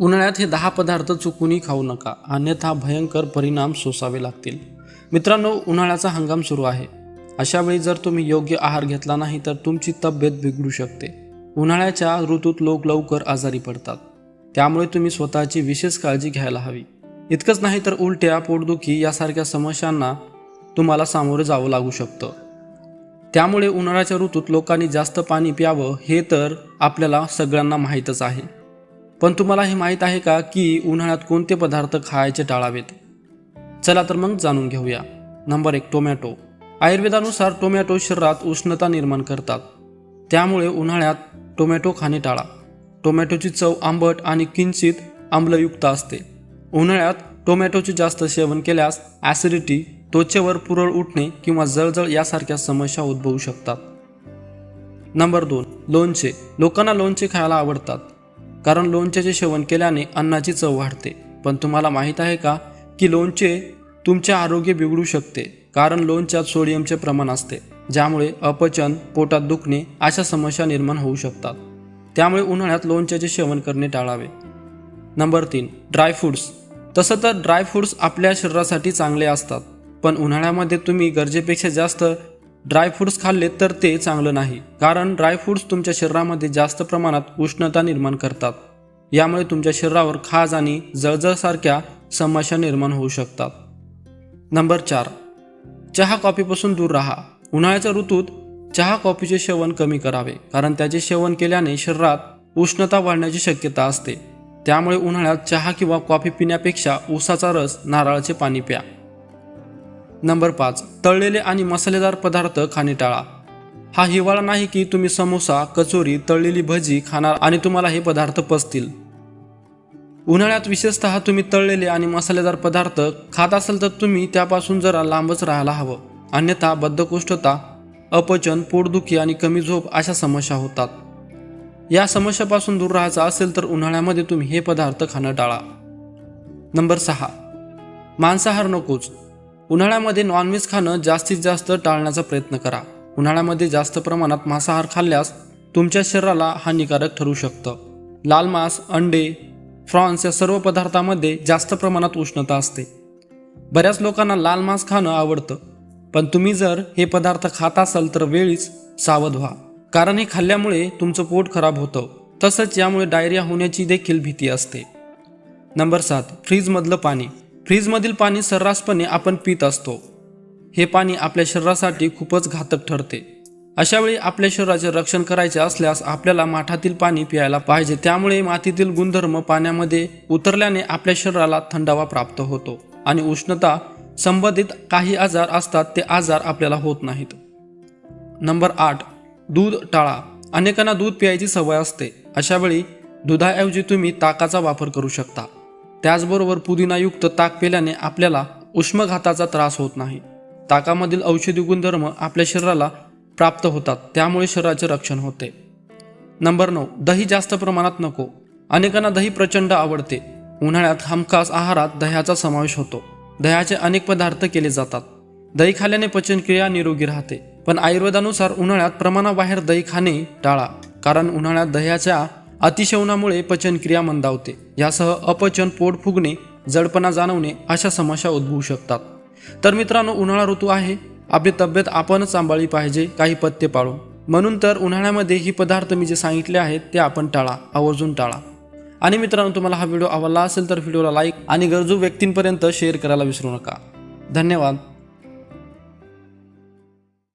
उन्हाळ्यात हे दहा पदार्थ चुकूनही खाऊ नका. अन्यथा भयंकर परिणाम सोसावे लागतील. मित्रांनो उन्हाळ्याचा हंगाम सुरू आहे. अशा वेळी जर तुम्ही योग्य आहार घेतला नाही तर तुमची तब्येत बिघडू शकते. उन्हाळ्याच्या ऋतूत लोक लवकर आजारी पडतात. त्यामुळे तुम्ही स्वतःची विशेष काळजी घ्यायला हवी. इतकंच नाही तर उलट्या पोटदुखी यासारख्या समस्यांना तुम्हाला सामोरे जावं लागू शकतं. त्यामुळे उन्हाळ्याच्या ऋतूत लोकांनी जास्त पाणी प्यावं हे तर आपल्याला सगळ्यांना माहीतच आहे. पण तुम्हाला हे माहीत आहे का की उन्हाळ्यात कोणते पदार्थ खायचे टाळावेत? चला तर मग जाणून घेऊया. नंबर एक टोमॅटो. आयुर्वेदानुसार टोमॅटो शरीरात उष्णता निर्माण करतात. त्यामुळे उन्हाळ्यात टोमॅटो खाणे टाळा. टोमॅटोची चव आंबट आणि किंचित आम्लयुक्त असते. उन्हाळ्यात टोमॅटोचे जास्त सेवन केल्यास ॲसिडिटी त्वचेवर पुरळ उठणे किंवा जळजळ यासारख्या समस्या उद्भवू शकतात. नंबर दोन लोणचे. लोकांना लोणचे खायला आवडतात. कारण लोणच्याचे सेवन केल्याने अन्नाची चव वाढते. पण तुम्हाला माहीत आहे का की लोणचे तुमचे आरोग्य बिघडू शकते कारण लोणच्यात सोडियमचे प्रमाण असते ज्यामुळे अपचन पोटात दुखणे अशा समस्या निर्माण होऊ शकतात. त्यामुळे उन्हाळ्यात लोणच्याचे सेवन करणे टाळावे. नंबर तीन ड्रायफ्रूट्स तसं तर ड्रायफ्रूट्स आपल्या शरीरासाठी चांगले असतात पण उन्हाळ्यामध्ये तुम्ही गरजेपेक्षा जास्त ड्रायफ्रूट्स खाल्ले तर ते चांगलं नाही. कारण ड्रायफ्रूट्स तुमच्या शरीरामध्ये जास्त प्रमाणात उष्णता निर्माण करतात. यामुळे तुमच्या शरीरावर खाज आणि जळजळसारख्या समस्या निर्माण होऊ शकतात. नंबर चार. चहा कॉफीपासून दूर राहा. उन्हाळ्याच्या ऋतूत चहा कॉफीचे सेवन कमी करावे. कारण त्याचे सेवन केल्याने शरीरात उष्णता वाढण्याची शक्यता असते. त्यामुळे उन्हाळ्यात चहा किंवा कॉफी पिण्यापेक्षा ऊसाचा रस नारळाचे पाणी प्या. नंबर पाच तळलेले आणि मसालेदार पदार्थ खाणे टाळा. हा हिवाळा नाही की तुम्ही समोसा कचोरी तळलेली भजी खाणार आणि तुम्हाला हे पदार्थ पचतील. उन्हाळ्यात विशेषतः तुम्ही तळलेले आणि मसालेदार पदार्थ खात असाल तर तुम्ही त्यापासून जरा लांबच राहायला हवं. अन्यथा बद्धकोष्ठता अपचन पोटदुखी आणि कमी झोप अशा समस्या होतात. या समस्यापासून दूर राहायचं असेल तर उन्हाळ्यामध्ये तुम्ही हे पदार्थ खाणं टाळा. नंबर सहा मांसाहार नकोच. उन्हाळ्यामध्ये नॉनव्हेज खाणं जास्तीत जास्त टाळण्याचा प्रयत्न करा. उन्हाळ्यामध्ये जास्त प्रमाणात मांसाहार खाल्ल्यास तुमच्या शरीराला हानिकारक ठरू शकतं. लाल मांस अंडे फ्रॉन्स या सर्व पदार्थामध्ये जास्त प्रमाणात उष्णता असते. बऱ्याच लोकांना लाल मांस खाणं आवडतं पण तुम्ही जर हे पदार्थ खात असाल तर वेळीच सावध व्हा. कारण हे खाल्ल्यामुळे तुमचं पोट खराब होतं. तसंच यामुळे डायरिया होण्याची देखील भीती असते. नंबर सात फ्रीजमधलं पाणी. फ्रीजमधील पाणी सर्रासपणे आपण पित असतो. हे पाणी आपल्या शरीरासाठी खूपच घातक ठरते. अशावेळी आपल्या शरीराचे रक्षण करायचे असल्यास आपल्याला माठातील पाणी प्यायला पाहिजे. त्यामुळे मातीतील गुणधर्म पाण्यामध्ये उतरल्याने आपल्या शरीराला थंडावा प्राप्त होतो आणि उष्णता संबंधित काही आजार असतात ते आजार आपल्याला होत नाहीत. नंबर आठ दूध टाळा. अनेकांना दूध प्यायची सवय असते. अशावेळी दुधाऐवजी तुम्ही ताकाचा वापर करू शकता. त्याचबरोबर पुदिनायुक्त ताक पेल्याने आपल्याला उष्मघाताचा त्रास होत नाही. ताकामधील औषधी गुणधर्म आपल्या शरीराला प्राप्त होतात त्यामुळे शरीराचे रक्षण होते. नंबर नऊ दही जास्त प्रमाणात नको. अनेकांना दही प्रचंड आवडते. उन्हाळ्यात हमखास आहारात दह्याचा समावेश होतो. दह्याचे अनेक पदार्थ केले जातात. दही खाल्ल्याने पचनक्रिया निरोगी राहते. पण आयुर्वेदानुसार उन्हाळ्यात प्रमाणाबाहेर दही खाणे टाळा कारण उन्हाळ्यात दह्याच्या अतिशवनामुळे पचनक्रिया मंदावते. यासह अपचन पोट फुगणे जडपणा जाणवणे अशा समस्या उद्भवू शकतात. तर मित्रांनो उन्हाळा ऋतू आहे. आपली तब्येत आपणच सांभाळली पाहिजे काही पत्ते पाळून. म्हणून तर उन्हाळ्यामध्ये ही पदार्थ मी जे सांगितले आहेत ते आपण टाळा आवर्जून टाळा. आणि मित्रांनो तुम्हाला हा व्हिडिओ आवडला असेल तर व्हिडिओला लाईक आणि गरजू व्यक्तींपर्यंत शेअर करायला विसरू नका. धन्यवाद.